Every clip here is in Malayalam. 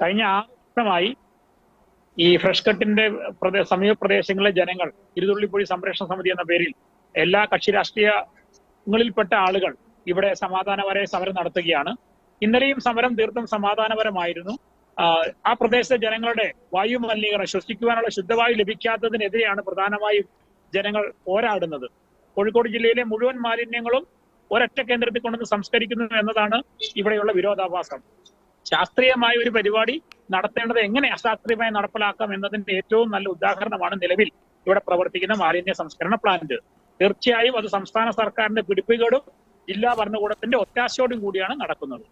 കഴിഞ്ഞ ആറ് ഈ ഫ്രഷ് കട്ടിന്റെ സമീപ പ്രദേശങ്ങളിലെ ജനങ്ങൾ ഇരുതുള്ളിപ്പൊഴി സംരക്ഷണ സമിതി എന്ന പേരിൽ എല്ലാ കക്ഷി രാഷ്ട്രീയങ്ങളിൽപ്പെട്ട ആളുകൾ ഇവിടെ സമാധാനപരമായ സമരം നടത്തുകയാണ്. ഇന്നലെയും സമരം തീർത്തും സമാധാനപരമായിരുന്നു. ആ പ്രദേശത്തെ ജനങ്ങളുടെ വായു മലിനീകരണം ശ്വസിക്കുവാനുള്ള ശുദ്ധവായു ലഭിക്കാത്തതിനെതിരെയാണ് പ്രധാനമായും ജനങ്ങൾ പോരാടുന്നത്. കോഴിക്കോട് ജില്ലയിലെ മുഴുവൻ മാലിന്യങ്ങളും ഒരൊറ്റ കേന്ദ്രത്തിൽ കൊണ്ടുവന്ന് സംസ്കരിക്കുന്നു എന്നതാണ് ഇവിടെയുള്ള വിരോധാഭാസം. ശാസ്ത്രീയമായ ഒരു പരിപാടി നടത്തേണ്ടത് എങ്ങനെ അശാസ്ത്രീയമായി നടപ്പിലാക്കാം എന്നതിന്റെ ഏറ്റവും നല്ല ഉദാഹരണമാണ് നിലവിൽ ഇവിടെ പ്രവർത്തിക്കുന്ന മാലിന്യ സംസ്കരണ പ്ലാന്റ് തീർച്ചയായും അത് സംസ്ഥാന സർക്കാരിന്റെ പിടിപ്പുകേടും ജില്ലാ ഭരണകൂടത്തിന്റെ ഒത്താശയോടും കൂടിയാണ് നടക്കുന്നത്.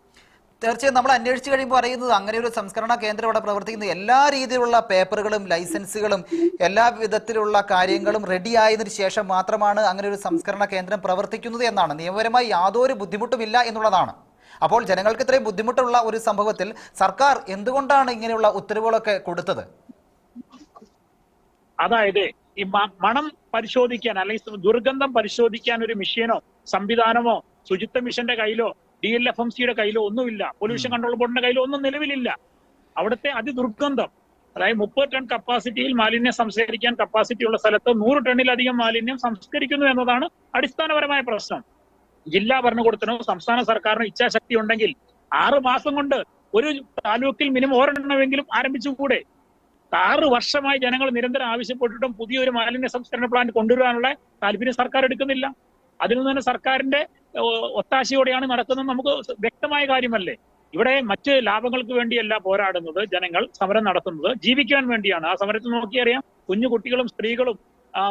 തീർച്ചയായും നമ്മൾ അന്വേഷിച്ചു കഴിയുമ്പോൾ അറിയുന്നത് അങ്ങനെ ഒരു സംസ്കരണ കേന്ദ്രം ഇവിടെ പ്രവർത്തിക്കുന്ന എല്ലാ രീതിയിലുള്ള പേപ്പറുകളും ലൈസൻസുകളും എല്ലാ വിധത്തിലുള്ള കാര്യങ്ങളും റെഡി ആയതിനു ശേഷം മാത്രമാണ് അങ്ങനെ ഒരു സംസ്കരണ കേന്ദ്രം പ്രവർത്തിക്കുന്നത് എന്നാണ്. നിയമപരമായി യാതൊരു ബുദ്ധിമുട്ടുമില്ല എന്നുള്ളതാണ്. അപ്പോൾ ജനങ്ങൾക്ക് ഇത്രയും ബുദ്ധിമുട്ടുള്ള ഒരു സംഭവത്തിൽ സർക്കാർ എന്തുകൊണ്ടാണ് ഇങ്ങനെയുള്ള ഉത്തരവുകളൊക്കെ കൊടുത്തത്? അതായത് ഈ മണം പരിശോധിക്കാൻ അല്ലെങ്കിൽ ദുർഗന്ധം പരിശോധിക്കാൻ ഒരു മെഷീനോ സംവിധാനമോ ശുചിത്വ മിഷന്റെ കയ്യിലോ ഡി എൽ എഫ് എം സിയുടെ കയ്യിലോ ഒന്നുമില്ല. പൊല്യൂഷൻ കൺട്രോൾ ബോർഡിന്റെ കയ്യിലോ ഒന്നും നിലവിലില്ല. അവിടുത്തെ അതിദുർഗന്ധം അതായത് മുപ്പത് ടൺ കപ്പാസിറ്റിയിൽ മാലിന്യം സംസ്കരിക്കാൻ കപ്പാസിറ്റി ഉള്ള സ്ഥലത്ത് നൂറ് ടണ്ണിലധികം മാലിന്യം സംസ്കരിക്കുന്നു എന്നതാണ് അടിസ്ഥാനപരമായ പ്രശ്നം. ജില്ലാ ഭരണകൂടത്തിനോ സംസ്ഥാന സർക്കാരിനോ ഇച്ഛാശക്തി ഉണ്ടെങ്കിൽ ആറ് മാസം കൊണ്ട് ഒരു താലൂക്കിൽ മിനിമം ഒരെണ്ണമെങ്കിലും ആരംഭിച്ചുകൂടെ? ആറ് വർഷമായി ജനങ്ങൾ നിരന്തരം ആവശ്യപ്പെട്ടിട്ടും പുതിയൊരു മാലിന്യ സംസ്കരണ പ്ലാന്റ് കൊണ്ടുവരാനുള്ള താല്പര്യം സർക്കാർ എടുക്കുന്നില്ല. അതിൽ നിന്ന് തന്നെ സർക്കാരിന്റെ ഒത്താശയോടെയാണ് നടക്കുന്നത് നമുക്ക് വ്യക്തമായ കാര്യമല്ലേ? ഇവിടെ മറ്റ് ലാഭങ്ങൾക്ക് വേണ്ടിയല്ല പോരാടുന്നത് ജനങ്ങൾ സമരം നടത്തുന്നത്. ജീവിക്കാൻ വേണ്ടിയാണ്. ആ സമരത്തിൽ നോക്കിയറിയാം. കുഞ്ഞു കുട്ടികളും സ്ത്രീകളും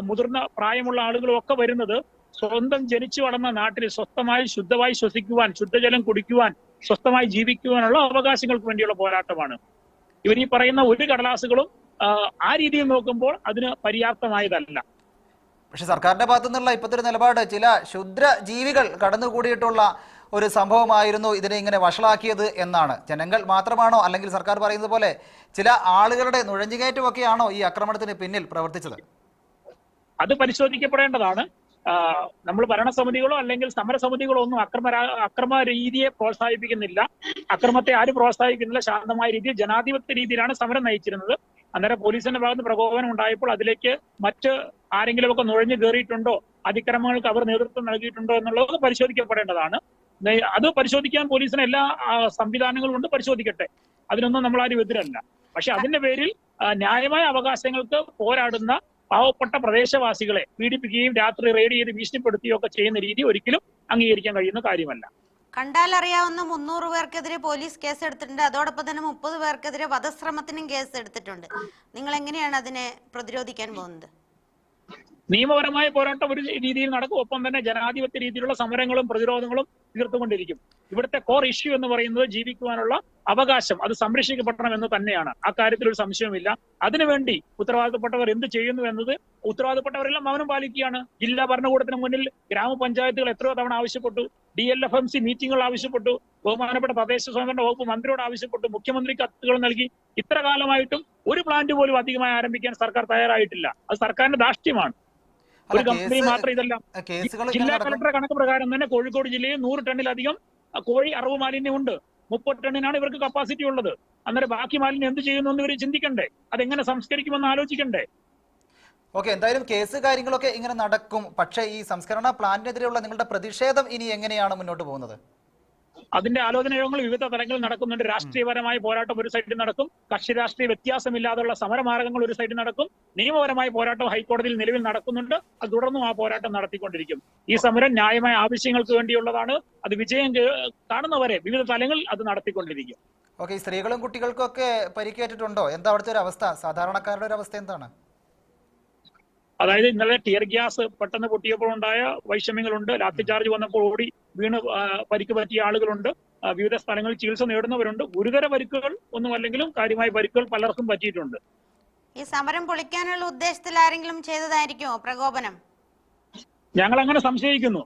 മുതിർന്ന പ്രായമുള്ള ആളുകളും ഒക്കെ വരുന്നത് സ്വന്തം ജനിച്ചു വളർന്ന നാട്ടിൽ സ്വസ്ഥമായി ശുദ്ധമായി ശ്വസിക്കുവാൻ ശുദ്ധജലം കുടിക്കുവാൻ സ്വസ്ഥമായി ജീവിക്കുവാനുള്ള അവകാശങ്ങൾക്ക് വേണ്ടിയുള്ള പോരാട്ടമാണ്. ഇവർ ഈ പറയുന്ന ഒരു കടലാസുകളും ആ, രീതിയിൽ നോക്കുമ്പോൾ അതിന് പര്യാപ്തമായതല്ല. പക്ഷെ സർക്കാരിന്റെ ഭാഗത്തു നിന്നുള്ള ഇപ്പോഴത്തെ ഒരു നിലപാട് ചില ക്ഷുദ്ര ജീവികൾ കടന്നുകൂടിയിട്ടുള്ള ഒരു സംഭവമായിരുന്നു ഇതിനെ ഇങ്ങനെ വഷളാക്കിയത് എന്നാണ്. ജനങ്ങൾ മാത്രമാണോ അല്ലെങ്കിൽ സർക്കാർ പറയുന്നത് പോലെ ചില ആളുകളുടെ നുഴഞ്ഞുകയറ്റമൊക്കെയാണോ ഈ ആക്രമണത്തിന് പിന്നിൽ പ്രവർത്തിച്ചത്? അത് പരിശോധിക്കപ്പെടേണ്ടതാണ്. നമ്മൾ ഭരണസമിതികളോ അല്ലെങ്കിൽ സമരസമിതികളോ ഒന്നും അക്രമ അക്രമ രീതിയെ പ്രോത്സാഹിപ്പിക്കുന്നില്ല. അക്രമത്തെ ആരും പ്രോത്സാഹിക്കുന്നില്ല ശാന്തമായ രീതിയിൽ ജനാധിപത്യ രീതിയിലാണ് സമരം നയിച്ചിരുന്നത്. അന്നേരം പോലീസിന്റെ ഭാഗത്ത് പ്രകോപനം ഉണ്ടായപ്പോൾ അതിലേക്ക് മറ്റ് ആരെങ്കിലുമൊക്കെ നുഴഞ്ഞു കയറിയിട്ടുണ്ടോ? അതിക്രമങ്ങൾക്ക് അവർ നേതൃത്വം നൽകിയിട്ടുണ്ടോ എന്നുള്ളത് പരിശോധിക്കപ്പെടേണ്ടതാണ്. അത് പരിശോധിക്കാൻ പോലീസിന് എല്ലാ സംവിധാനങ്ങളും ഉണ്ട്. പരിശോധിക്കട്ടെ. അതിനൊന്നും നമ്മൾ ആരും എതിരല്ല. പക്ഷെ അതിന്റെ പേരിൽ ന്യായമായ അവകാശങ്ങൾക്ക് പോരാടുന്ന പാവപ്പെട്ട പ്രദേശവാസികളെ പീഡിപ്പിക്കുകയും രാത്രി റെയ്ഡ് ചെയ്ത് ഭീഷണിപ്പെടുത്തുകയും ഒക്കെ ചെയ്യുന്ന രീതി ഒരിക്കലും അംഗീകരിക്കാൻ കഴിയുന്ന കാര്യമല്ല. കണ്ടാൽ അറിയാവുന്ന മുന്നൂറ് പേർക്കെതിരെ പോലീസ് കേസ് എടുത്തിട്ടുണ്ട് അതോടൊപ്പം തന്നെ മുപ്പത് പേർക്കെതിരെ വധശ്രമത്തിനും കേസ് എടുത്തിട്ടുണ്ട് നിങ്ങൾ എങ്ങനെയാണ് അതിനെ പ്രതിരോധിക്കാൻ പോകുന്നത്? നിയമപരമായ പോരാട്ടം ഒരു രീതിയിൽ നടക്കും. ഒപ്പം തന്നെ ജനാധിപത്യ രീതിയിലുള്ള സമരങ്ങളും പ്രതിരോധങ്ങളും തീർത്തുകൊണ്ടിരിക്കും ഇവിടുത്തെ കോർ ഇഷ്യൂ എന്ന് പറയുന്നത് ജീവിക്കുവാനുള്ള അവകാശം. അത് സംരക്ഷിക്കപ്പെടണം എന്ന് തന്നെയാണ്. ആ കാര്യത്തിൽ ഒരു സംശയവുമില്ല. അതിനുവേണ്ടി ഉത്തരവാദിത്തപ്പെട്ടവർ എന്ത് ചെയ്യുന്നു എന്നത് ഉത്തരവാദിത്തപ്പെട്ടവരെല്ലാം മൗനം പാലിക്കുകയാണ്. ജില്ലാ ഭരണകൂടത്തിന് മുന്നിൽ ഗ്രാമപഞ്ചായത്തുകൾ എത്രയോ തവണ ആവശ്യപ്പെട്ടു. D L F M C മീറ്റിംഗുകൾ ആവശ്യപ്പെട്ടു. ബഹുമാനപ്പെട്ട തദ്ദേശ സ്വയംഭരണ വകുപ്പ് മന്ത്രിയോട് ആവശ്യപ്പെട്ടു. മുഖ്യമന്ത്രി കത്തുകൾ നൽകി. ഇത്ര കാലമായിട്ടും ഒരു പ്ലാന്റ് പോലും അധികമായി ആരംഭിക്കാൻ സർക്കാർ തയ്യാറായിട്ടില്ല. അത് സർക്കാരിന്റെ ധാർഷ്ട്യമാണ്. അല്ല, ഒരു കമ്പനി മാത്രം ഇതല്ല ജില്ലാ കളക്ടറെ കണക്ക് പ്രകാരം തന്നെ കോഴിക്കോട് ജില്ലയിൽ നൂറ് ടണ്ണിലധികം കോഴി അറവ് മാലിന്യം ഉണ്ട് മുപ്പത് ടണ്ണിനാണ് ഇവർക്ക് കപ്പാസിറ്റി ഉള്ളത്. അന്നേരം ബാക്കി മാലിന്യം എന്ത് ചെയ്യുന്നു എന്ന് ഇവർ ചിന്തിക്കണ്ടേ? അതെങ്ങനെ സംസ്കരിക്കുമെന്ന് ആലോചിക്കണ്ടേ? ഓക്കെ എന്തായാലും കേസ് കാര്യങ്ങളൊക്കെ ഇങ്ങനെ നടക്കും. പക്ഷേ ഈ സംസ്കരണ പ്ലാന്റിനെതിരെയുള്ള നിങ്ങളുടെ പ്രതിഷേധം ഇനി എങ്ങനെയാണ് മുന്നോട്ട് പോകുന്നത്? അതിന്റെ ആലോചന യോഗങ്ങൾ വിവിധ തലങ്ങളിൽ നടക്കുന്നുണ്ട്. രാഷ്ട്രീയപരമായ പോരാട്ടം ഒരു സൈഡിൽ നടക്കും. കക്ഷി രാഷ്ട്രീയ വ്യത്യാസമില്ലാതെയുള്ള സമരമാർഗങ്ങൾ ഒരു സൈഡിൽ നടക്കും. നിയമപരമായ പോരാട്ടം ഹൈക്കോടതിയിൽ നിലവിൽ നടക്കുന്നുണ്ട്. അത് തുടർന്നും ആ പോരാട്ടം നടത്തിക്കൊണ്ടിരിക്കും. ഈ സമരം ന്യായമായ ആവശ്യങ്ങൾക്ക് വേണ്ടിയുള്ളതാണ്. അത് വിജയം കാണുന്നവരെ വിവിധ തലങ്ങളിൽ അത് നടത്തിക്കൊണ്ടിരിക്കും. ഓക്കെ സ്ത്രീകളും കുട്ടികൾക്കും ഒക്കെ പരിക്കേറ്റിട്ടുണ്ടോ? എന്താ അവിടുത്തെ ഒരു അവസ്ഥ? സാധാരണക്കാരുടെ ഒരു അവസ്ഥ എന്താണ്? അതായത് ഇന്നലെ ടിയർ ഗ്യാസ് പെട്ടെന്ന് പൊട്ടിയപ്പോൾ ഉണ്ടായ വൈഷമ്യങ്ങളുണ്ട്. ലാത്തി ചാർജ് വന്നപ്പോൾ ഓടി വീണ് പരിക്ക് പറ്റിയ ആളുകളുണ്ട്. വിവിധ സ്ഥലങ്ങളിൽ ചികിത്സ നേടുന്നവരുണ്ട്. ഗുരുതര പരിക്കുകൾ ഒന്നും അല്ലെങ്കിലും കാര്യമായ പരിക്കുകൾ പലർക്കും പറ്റിയിട്ടുണ്ട്. ഈ സമരം പൊളിക്കാനുള്ള ഉദ്ദേശത്തിൽ ആരെങ്കിലും ചെയ്തതായിരിക്കുമോ പ്രകോപനം? ഞങ്ങൾ അങ്ങനെ സംശയിക്കുന്നു.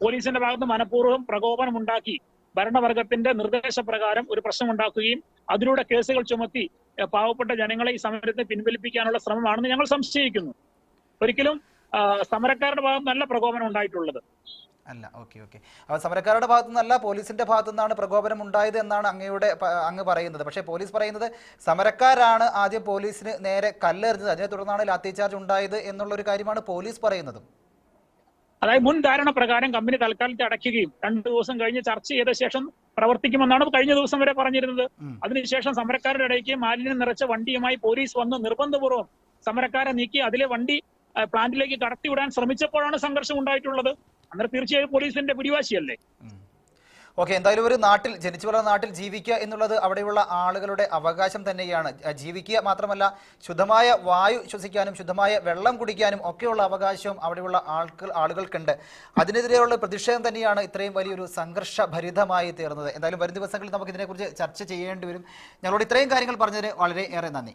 പോലീസിന്റെ ഭാഗത്ത് മനഃപൂർവം പ്രകോപനം ഉണ്ടാക്കി ഭരണവർഗത്തിന്റെ നിർദ്ദേശപ്രകാരം ഒരു പ്രശ്നം ഉണ്ടാക്കുകയും അതിലൂടെ കേസുകൾ ചുമത്തി പാവപ്പെട്ട ജനങ്ങളെ ഈ സമരത്തെ പിൻവലിപ്പിക്കാനുള്ള ശ്രമമാണെന്ന് ഞങ്ങൾ സംശയിക്കുന്നു. ഒരിക്കലും സമരക്കാരുടെ ഭാഗത്ത് നല്ല പ്രകോപനം ഉണ്ടായിട്ടുള്ളത്. അല്ല ഓക്കെ ഓക്കെ. അപ്പോൾ സമരക്കാരുടെ ഭാഗത്തു നിന്നല്ല പോലീസിന്റെ ഭാഗത്തു നിന്നാണ് പ്രകോപനം ഉണ്ടായത് എന്നാണ് അങ്ങയുടെ അങ്ങ് പറയുന്നത്. പക്ഷേ പോലീസ് പറയുന്നത് സമരക്കാരാണ് ആദ്യം പോലീസിന് നേരെ കല്ലെറിഞ്ഞത്. അതിനെ തുടർന്നാണ് ലാത്തി ചാർജ് ഉണ്ടായത് എന്നുള്ള ഒരു കാര്യമാണ് പോലീസ് പറയുന്നതും. അതായത് മുൻ ധാരണ പ്രകാരം കമ്പനി തൽക്കാലത്തെ അടയ്ക്കുകയും രണ്ടു ദിവസം കഴിഞ്ഞ് ചർച്ച ചെയ്ത ശേഷം പ്രവർത്തിക്കുമെന്നാണ് കഴിഞ്ഞ ദിവസം വരെ പറഞ്ഞിരുന്നത്. അതിനുശേഷം സമരക്കാരുടെ ഇടയ്ക്ക് മാലിന്യം നിറച്ച വണ്ടിയുമായി പോലീസ് വന്ന് നിർബന്ധപൂർവം സമരക്കാരെ നീക്കി അതിലെ വണ്ടി പ്ലാന്റിലേക്ക് കടത്തിവിടാൻ ശ്രമിച്ചപ്പോഴാണ് സംഘർഷം ഉണ്ടായിട്ടുള്ളത്. അന്നേരം തീർച്ചയായും പോലീസിന്റെ പിടിവാശിയല്ലേ? ഓക്കെ എന്തായാലും ഒരു നാട്ടിൽ ജനിച്ചു വളർന്ന നാട്ടിൽ ജീവിക്കുക എന്നുള്ളത് അവിടെയുള്ള ആളുകളുടെ അവകാശം തന്നെയാണ്. ജീവിക്കുക മാത്രമല്ല ശുദ്ധമായ വായു ശ്വസിക്കാനും ശുദ്ധമായ വെള്ളം കുടിക്കാനും ഒക്കെയുള്ള അവകാശവും അവിടെയുള്ള ആൾക്ക് ആളുകൾക്കുണ്ട്. അതിനെതിരെയുള്ള പ്രതിഷേധം തന്നെയാണ് ഇത്രയും വലിയൊരു സംഘർഷഭരിതമായി തീർന്നത്. എന്തായാലും വരും ദിവസങ്ങളിൽ നമുക്ക് ഇതിനെക്കുറിച്ച് ചർച്ച ചെയ്യേണ്ടി വരും. ഞങ്ങളോട് ഇത്രയും കാര്യങ്ങൾ പറഞ്ഞതിന് വളരെ ഏറെ നന്ദി.